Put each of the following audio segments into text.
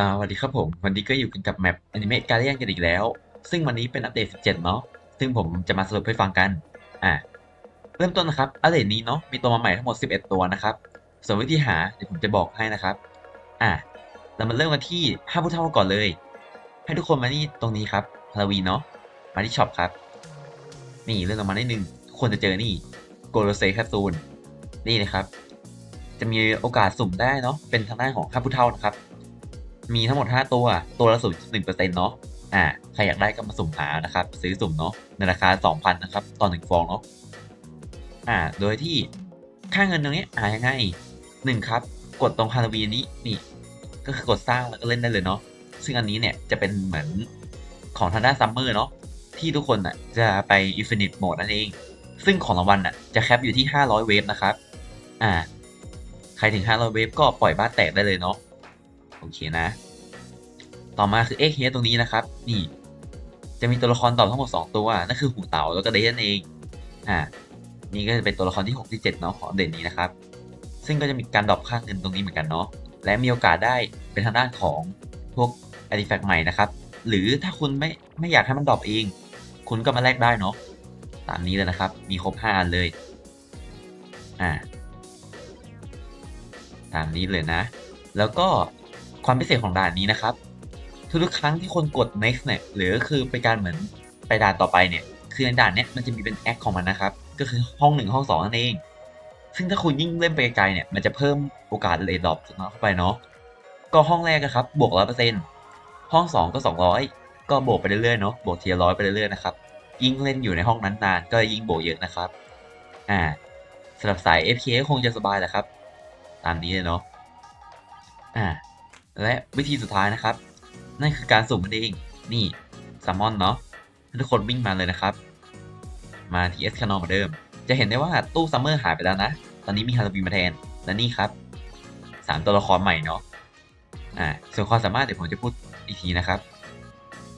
สวัสดีครับผม วันนี้ก็อยู่กันกับแมปอนิเมะการเลียนกันอีกแล้ว ซึ่งวันนี้เป็นอัปเดต 17 เนาะซึ่งผมจะมาสรุปให้ฟังกัน อ่าเริ่มต้นนะครับ อัปเดตนี้เนาะมีตัวมาใหม่ทั้งหมด 11 ตัวนะครับ ส่วนวิธีหาเดี๋ยวผมจะบอกให้นะครับ อ่าเรามาเริ่มกันที่ห้าผู้เท่าก่อนเลย ให้ทุกคนมานี่ตรงนี้ครับฮาลวีเนาะ มาที่ช็อปครับ นี่เลื่อนลงมาได้หนึ่งทุกคนจะเจอนี่โกลเซแคปซูล นี่นะครับ จะมีโอกาสสุ่มได้เนาะ เป็นทางด้านของห้าผู้เท่านะครับ มีทั้งหมด 5 ตัว ตัวละ0.1%เนาะอ่าใครอยากได้ก็มาสุ่มหานะครับ ซื้อสุ่มเนาะในราคา 2,000นะครับต่อ1ฟองเนาะอ่าโดยที่ค่าเงินตรงนี้อ่ายังไงหนึ่งครับ กดตรงฮาโลวีนนี้นี่ก็คือกดสร้างแล้วก็เล่นได้เลยเนาะซึ่งอันนี้เนี่ยจะเป็นเหมือนของทางด้านซัมเมอร์เนาะที่ทุกคนอะจะไป Infinite Mode นั่นเอง ซึ่งของรางวัลอะจะแคปอยู่ที่ 500 เวฟนะครับ อ่า ใครถึง 500 เวฟก็ปล่อยบ้านแตกได้เลยเนาะ โอเคนะ ต่อมาคือเอ็กเฮตรงนี้นะครับ นี่ จะมีตัวละครตอบทั้งหมด 2 ตัวนั่นคือหูเต่าแล้วก็เดย์นั่นเองอ่านี่ก็จะเป็นตัวละครที่6ที่7เนาะของเด่นนี้นะครับ ซึ่งก็จะมีการดรอปค่าเงินตรงนี้เหมือนกันเนาะและมีโอกาสได้เป็นทางด้านของพวกอาร์ติแฟกต์ใหม่นะครับ หรือถ้าคุณไม่ไม่อยากให้มันดรอปเอง คุณก็มาแลกได้เนาะตามนี้เลยนะครับ มีครบ5อันเลยอ่าตามนี้เลยนะ แล้วก็ ความพิเศษของด่านนี้นะครับ ทุกๆครั้งที่คนกด next เนี่ยหรือก็คือเป็นการเหมือนไปด่านต่อไปเนี่ย คือในด่านเนี้ยมันจะมีเป็นแอคของมันนะครับ ก็คือห้องหนึ่งห้องสองนั่นเอง ซึ่งถ้าคุณยิ่งเล่นไปไกลเนี่ย มันจะเพิ่มโอกาสเลดดรอปเข้าไปเนาะ ก็ห้องแรกนะครับ บวกร้อยเปอร์เซ็นต์ห้องสองก็สองร้อยก็บวกไปเรื่อยๆเนาะ บวกทีละร้อยไปเรื่อยๆนะครับ ยิ่งเล่นอยู่ในห้องนั้นนานก็ยิ่งบวกเยอะนะครับ อ่าสำหรับสาย FK คงจะสบายแหละครับ ตามนี้เลยเนาะ อ่า และวิธีสุดท้ายนะครับ นั่นคือการสุ่มมันเอง นี่ซัมมอนเนาะทุกคนวิ่งมาเลยนะครับ มาที่เอสคานอเหมือนเดิม จะเห็นได้ว่าตู้ซัมเมอร์หายไปแล้วนะ ตอนนี้มีฮาโลวีนมาแทน และนี่ครับสามตัวละครใหม่เนาะอ่าส่วนความสามารถเดี๋ยวผมจะพูดอีกทีนะครับ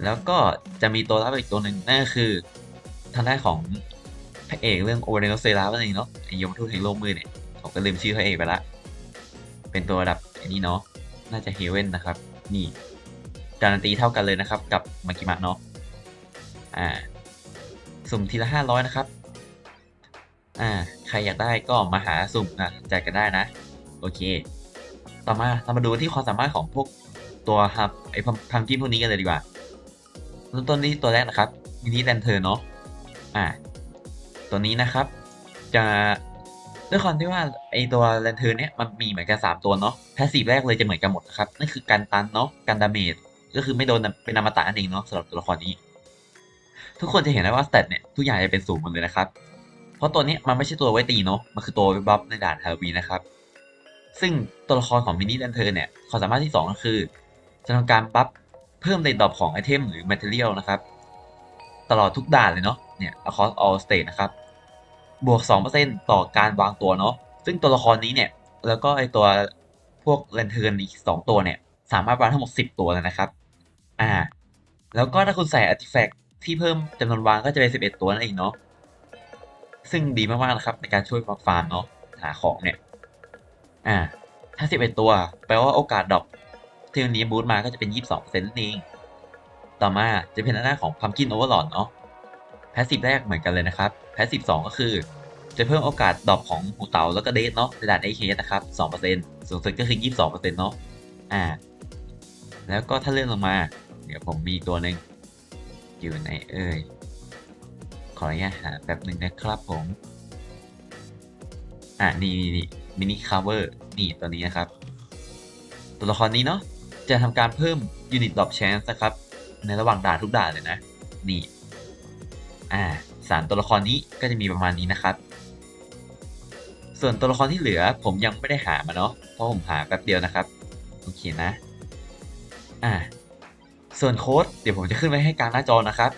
แล้วก็จะมีตัวรับอีกตัวหนึ่งนั่นก็คือทางด้านของพระเอกเรื่องโอเรโนเซรานั่นเองเนาะไอยมทูตแห่งโลกมืดเนี่ยผมก็ลืมชื่อพระเอกไปละ เป็นตัวระดับอันนี้เนาะ น่าจะเฮเว่นนะครับ นี่ การันตีเท่ากันเลยนะครับกับมากิมะเนาะอ่าสุ่มทีละห้าร้อยนะครับ อ่า ใครอยากได้ก็มาหาสุ่มนะแจกกันได้นะ โอเค ต่อมาเรามาดูที่ความสามารถของพวกตัวฮับไอ้พัมกินพวกนี้กันเลยดีกว่าเริ่มต้นที่ตัวแรกนะครับมินิแลนเทอร์เนาะ อ่า ตัวนี้นะครับ จะ ด้วยความที่ว่าไอตัวแลนเทอร์เนี้ยมันมีเหมือนกัน 3 ตัวเนาะแพสซีฟแรกเลยจะเหมือนกันหมดนะครับนั่นคือการตันเนาะการดาเมจก็คือไม่โดนเป็นอมตะนั่นเองเนาะสำหรับตัวละครนี้ ทุกคนจะเห็นได้ว่าสเตตเนี่ยทุกอย่างจะเป็นศูนย์หมดเลยนะครับ เพราะตัวนี้มันไม่ใช่ตัวไว้ตีเนาะมันคือตัวไว้บัฟในด่านฮาวีนะครับ ซึ่งตัวละครของมินิแลนเทอร์เนี่ยความสามารถที่ 2 ก็คือจะทำการบัฟเพิ่มในดรอปของไอเทมหรือ Material นะครับ ตลอดทุกด่านเลยเนาะเนี่ย across all state นะครับ บวก 2%ต่อการวางตัวเนาะซึ่งตัวละครนี้เนี่ย แล้วก็ไอตัวพวกเลนเทิร์นอีก 2 ตัวเนี่ย สามารถวางทั้งหมด 10 ตัวเลยนะครับ อ่า แล้วก็ถ้าคุณใส่อาร์ติแฟกต์ที่เพิ่มจำนวนวางก็จะเป็น 11 ตัวนั่นเองเนาะซึ่งดีมากๆนะครับในการช่วยฟาร์มเนาะหาของเนี่ย อ่า ถ้า 11 ตัว แปลว่าโอกาสดรอปที่วันนี้บูตมาก็จะเป็น 22%นั่นเอง ต่อมาจะเป็นหน้าของ Pumpkin Overlord เนาะ แพสซีฟแรกเหมือนกันเลยนะครับแพสซีฟสองก็คือ จะเพิ่มโอกาสดรอปของหูเต๋าแล้วก็เดทเนาะในด่านไอเคนะครับ2%สูงสุดก็คือ22%เปอร์เซ็นต์เนาะอ่า แล้วก็ถ้าเลื่อนลงมา เดี๋ยวผมมีตัวหนึ่งอยู่ในเอ่ยขออนุญาตหาแบบหนึ่งนะครับผม อ่านี่นี่นี่มินิคาเวอร์นี่ตัวนี้นะครับ ตัวละครนี้เนาะจะทำการเพิ่มยูนิตดรอปแชนส์นะครับ ในระหว่างด่านทุกด่านเลยนะ นี่ อ่าสามตัวละครนี้ก็จะมีประมาณนี้นะครับ ส่วนตัวละครที่เหลือผมยังไม่ได้หามาเนาะเพราะผมหาแป๊บเดียวนะครับโอเคนะอ่าส่วนโค้ดเดี๋ยวผมจะขึ้นไว้ให้กลางหน้าจอนะครับ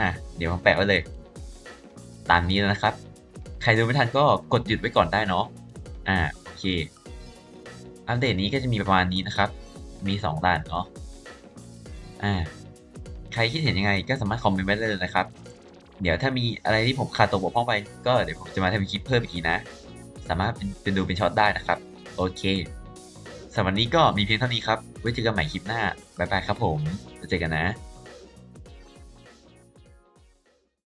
อะเดี๋ยวผมแปะไว้เลย ตามนี้นะครับ ใครดูไม่ทันก็กดหยุดไว้ก่อนได้เนาะอ่าโอเค อัปเดตนี้ก็จะมีประมาณนี้นะครับ มีสองด่านเนาะอ่าใครคิดเห็นยังไงก็สามารถคอมเมนต์ไว้ได้เลยนะครับ เดี๋ยวถ้ามีอะไรที่ผมขาดตกบกพร่องไป ก็เดี๋ยวผมจะมาทำคลิปเพิ่มอีกทีนะ สามารถเป็นเป็นดูเป็นช็อตได้นะครับ โอเคสำหรับวันนี้ก็มีเพียงเท่านี้ครับ ไว้เจอกันใหม่คลิปหน้า บ๊ายบายครับผมเจอกันนะ